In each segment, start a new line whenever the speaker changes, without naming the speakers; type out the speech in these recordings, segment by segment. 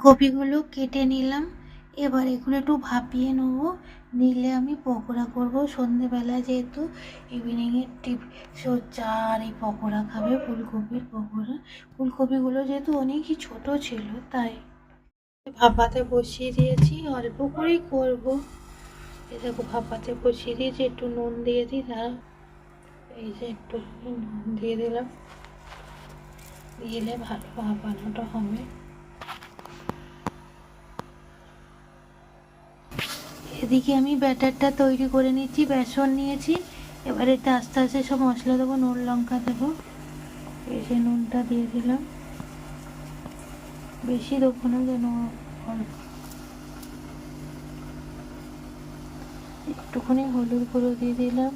কপিগুলো কেটে নিলাম। এবার এগুলো একটু ভাপিয়ে নেব। নিলে আমি পকোড়া করব। সন্ধেবেলা যেহেতু ইভিনিংয়ের টিপ চা আর এই পকোড়া খাবে, ফুলকপির পকোড়া। ফুলকপিগুলো যেহেতু অনেকই ছোট ছিল, তাই ভাপাতে বসিয়ে দিয়েছি। অল্প করেই করব। এই দেখো, ভাপাতে বসিয়ে দিয়েছি। একটু নুন দিয়ে দিই তারা এই যে একটু নুন দিয়ে দিলাম। দিলে ভালো ভাপানোটা হবে। এদিকে আমি ব্যাটারটা তৈরি করে নিচ্ছি, বেসন নিয়েছি। এবার এতে আস্তে আস্তে সব মশলা দেবো, নুন, লঙ্কা দেবো। এসে নুনটা দিয়ে দিলাম। বেশি দেবো না যেন একটুখানি হলুদ গুঁড়ো দিয়ে দিলাম।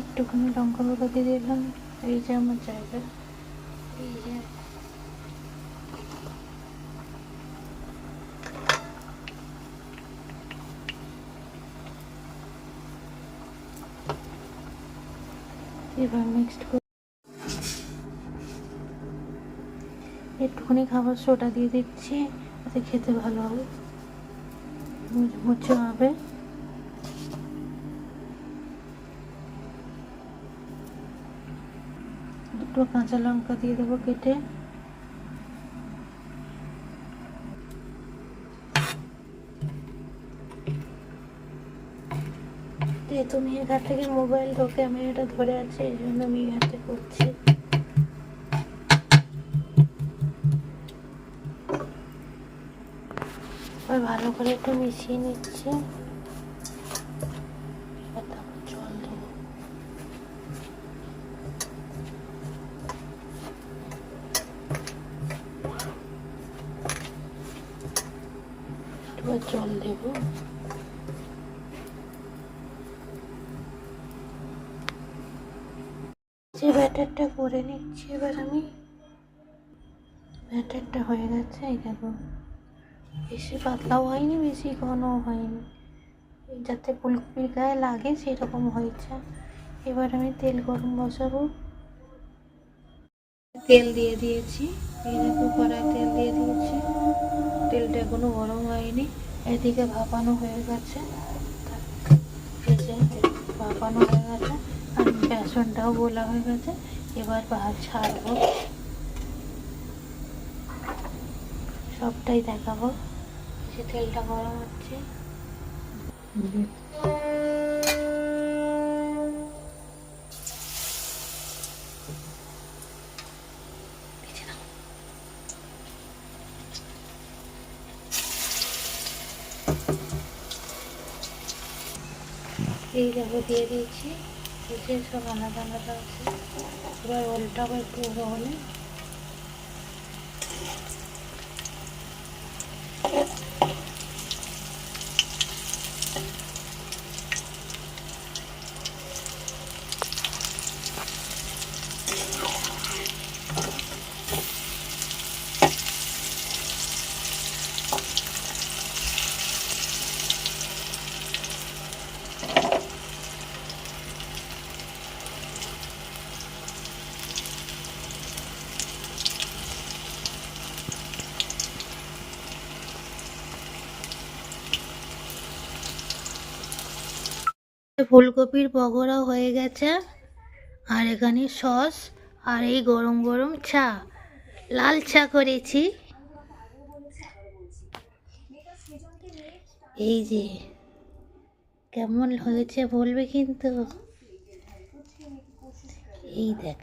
একটুখানি লঙ্কা গুঁড়ো দিয়ে দিলাম। এই যে আমার জায়গা। এই যে এবার মিক্সড একটুখানি খাবার সোটা দিয়ে দিচ্ছি, তাতে খেতে ভালো হবে। মুচমুচে হবে। দুটো কাঁচা লঙ্কা দিয়ে দেবো কেটে। যেহেতু মেয়ের ঘাট থেকে মোবাইল ঢোকে, আমি এটা ধরে আছে, এই জন্য এই হাতে করছি। এবার ভালো করে একটু মিশিয়ে নিচ্ছি। জল জল দেবো। যে ব্যাটারটা করে নিচ্ছি, এবার আমি ব্যাটারটা হয়ে গেছে, এই দেখো। বেশি পাতলাও হয়নি, বেশি ঘনও হয়নি। যাতে ফুলকপির গায়ে লাগে, সেরকম হয়েছে। এবার আমি তেল গরম বসাবো। তেল দিয়ে দিয়েছি। এই দেখো কড়াই তেল দিয়ে দিয়েছি। তেলটা এখনও গরম হয়নি। এদিকে ভাপানো হয়ে গেছে। ভাপানো হয়ে গেছে। আর বেসনটাও গোলা হয়ে গেছে। এবার ভাত ছাড়বো। সবটাই দেখাবো। যে তেলটা গরম হচ্ছে। এই দেখো দিয়ে দিয়েছি। যে সব আলাদা আলাদা আছে। এবার ওলটাও একটু হলে। ফুলকপির পকোড়া হয়ে গেছে। আর এখানে সস আর এই গরম গরম চা। লাল চা করেছি। এই যে, কেমন হয়েছে বলবে কিন্তু? এই দেখ।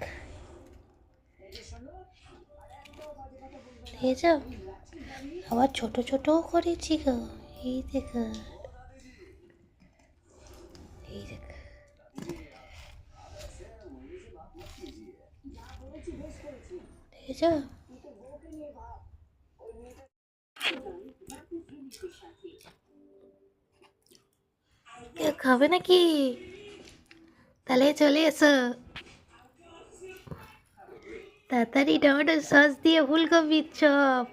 আবার ছোট ছোটও করেছি গো। এই দেখ। এই কেউ খাবে নাকি তাহলে চলে এসো তাড়াতাড়ি টমেটো সস দিয়ে ফুলকপির চপ